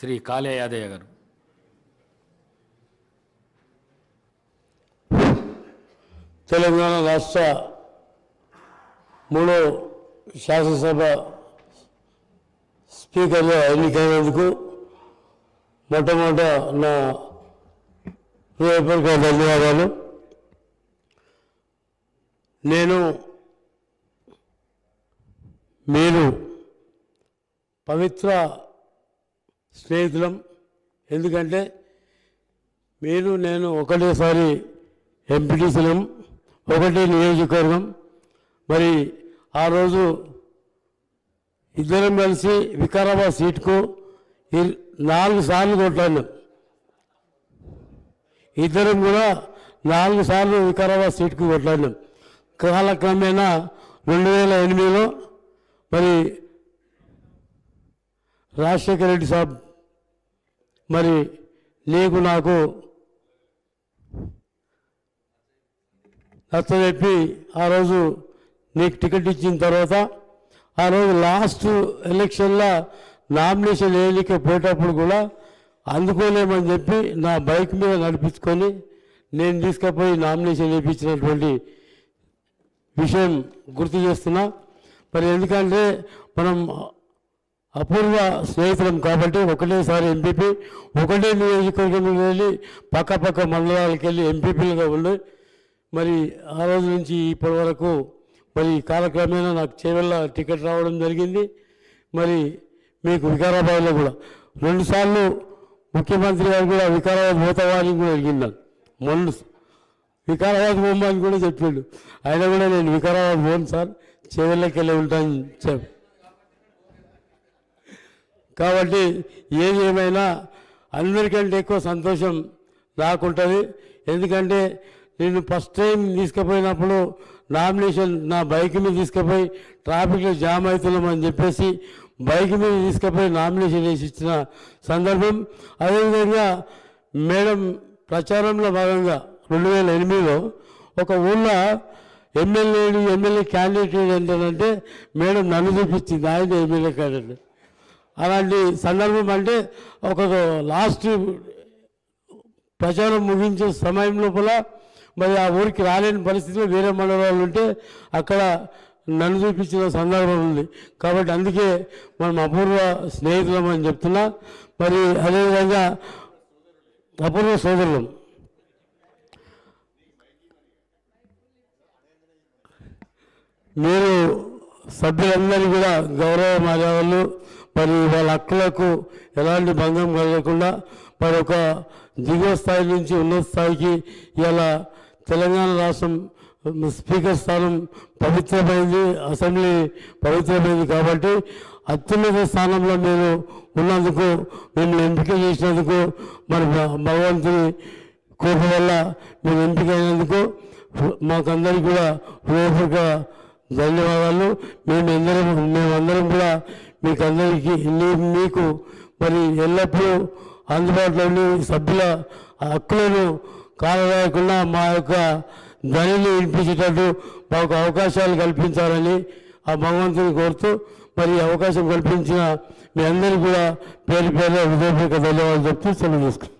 శ్రీ కాళే యాదయ్య గారు. తెలంగాణ రాష్ట్ర మూడో శాసనసభ స్పీకర్గా ఎన్నికైనందుకు మొట్టమొదట నా హృదయపూర్వక ధన్యవాదాలు. నేను మీరు పవిత్ర స్నేహితులం. ఎందుకంటే మీరు నేను ఒకటేసారి ఎంపీటీసీలం ఒకటే నియోజకవర్గం. మరి ఆ రోజు ఇద్దరం కలిసి వికారాబాద్ సీట్కు నాలుగు సార్లు కొట్టాను. ఇద్దరం కూడా నాలుగు సార్లు వికారాబాద్ సీట్కు కొట్లాడినాం కాలక్రమేణా రెండు వేల ఎనిమిదిలో మరి రాజశేఖర రెడ్డి సాబ్ మరి నీకు నాకు నచ్చజెప్పి ఆ రోజు నీకు టికెట్ ఇచ్చిన తర్వాత ఆ రోజు లాస్ట్ ఎలక్షన్లో నామినేషన్ వేయలిక పోయేటప్పుడు కూడా అందుకోలేమని చెప్పి నా బైక్ మీద నడిపించుకొని నేను తీసుకుపోయి నామినేషన్ వేయించినటువంటి విషయం గుర్తు చేస్తున్నా. మరి ఎందుకంటే మనం అపూర్వ స్నేహితులం కాబట్టి ఒకటేసారి ఎంపీపీ ఒకటే నియోజకవర్గం వెళ్ళి పక్క పక్క మండలాలకు వెళ్ళి ఎంపీపీలుగా ఉండి మరి ఆ రోజు నుంచి ఇప్పటి వరకు మరి కాలక్రమేణా నాకు చేవెళ్ళ టికెట్ రావడం జరిగింది. మరి మీకు వికారాబాద్లో కూడా రెండుసార్లు ముఖ్యమంత్రి గారు కూడా వికారాబాద్ పోతావా కూడా కూడా అడిగినాను మొన్న వికారాబాద్ పోమని కూడా చెప్పాడు. అయినా కూడా నేను వికారాబాద్ పోను సార్ చేవెళ్ళకి వెళ్ళి ఉంటాను చెప్పి కాబట్టి ఏది ఏమైనా అందరికంటే ఎక్కువ సంతోషం నాకుంటుంది. ఎందుకంటే నేను ఫస్ట్ టైం తీసుకుపోయినప్పుడు నామినేషన్ నా బైక్ మీద తీసుకుపోయి ట్రాఫిక్లో జామ్ అవుతున్నామని చెప్పేసి బైక్ మీద తీసుకుపోయి నామినేషన్ వేసి ఇచ్చిన సందర్భం. అదేవిధంగా మేడం ప్రచారంలో భాగంగా రెండు వేల ఎనిమిదిలో ఒక ఊళ్ళో ఎమ్మెల్యేలు ఎమ్మెల్యే క్యాండిడేట్ ఏంటంటే మేడం నన్ను చూపించింది. ఆయన ఎమ్మెల్యే క్యాండిడేట్ అలాంటి సందర్భం అంటే ఒక లాస్ట్ ప్రచారం ముగించే సమయం లోపల మరి ఆ ఊరికి రాలేని పరిస్థితిలో వేరే మండలాలు ఉంటే అక్కడ నన్ను చూపించిన సందర్భం ఉంది. కాబట్టి అందుకే మనం అపూర్వ స్నేహితులం అని చెప్తున్నా. మరి అదేవిధంగా అపూర్వ సోదరులం. మీరు సభ్యులందరూ కూడా గౌరవ మర్యాదలు మరి వాళ్ళ హక్కులకు ఎలాంటి భంగం కలగకుండా మరి ఒక దిగువ స్థాయి నుంచి ఉన్నత స్థాయికి ఇలా తెలంగాణ రాష్ట్రం స్పీకర్ స్థానం పవిత్రమైంది అసెంబ్లీ పవిత్రమైంది కాబట్టి అత్యున్నత స్థానంలో మీరు ఉన్నందుకు మిమ్మల్ని ఎంపిక చేసినందుకు మరి భ- భగవంతుని కోరిక వల్ల మేము ఎంపిక అయినందుకు మాకందరికీ కూడా హృదయపూర్వక ధన్యవాదాలు. మేమందరం మేమందరం కూడా మీకు అందరికీ మీకు మరి ఎల్లప్పుడూ అందుబాటులోని సభ్యుల హక్కులను కాలరాయకుండా మా యొక్క ధనిని వినిపించేటట్టు మాకు అవకాశాలు కల్పించాలని ఆ భగవంతుని కోరుతూ మరి అవకాశం కల్పించిన మీ అందరికీ కూడా పేరు పేరు హృదయపూర్వక ధన్యవాదాలు చెప్తూ సెలవు తీసుకుంటాం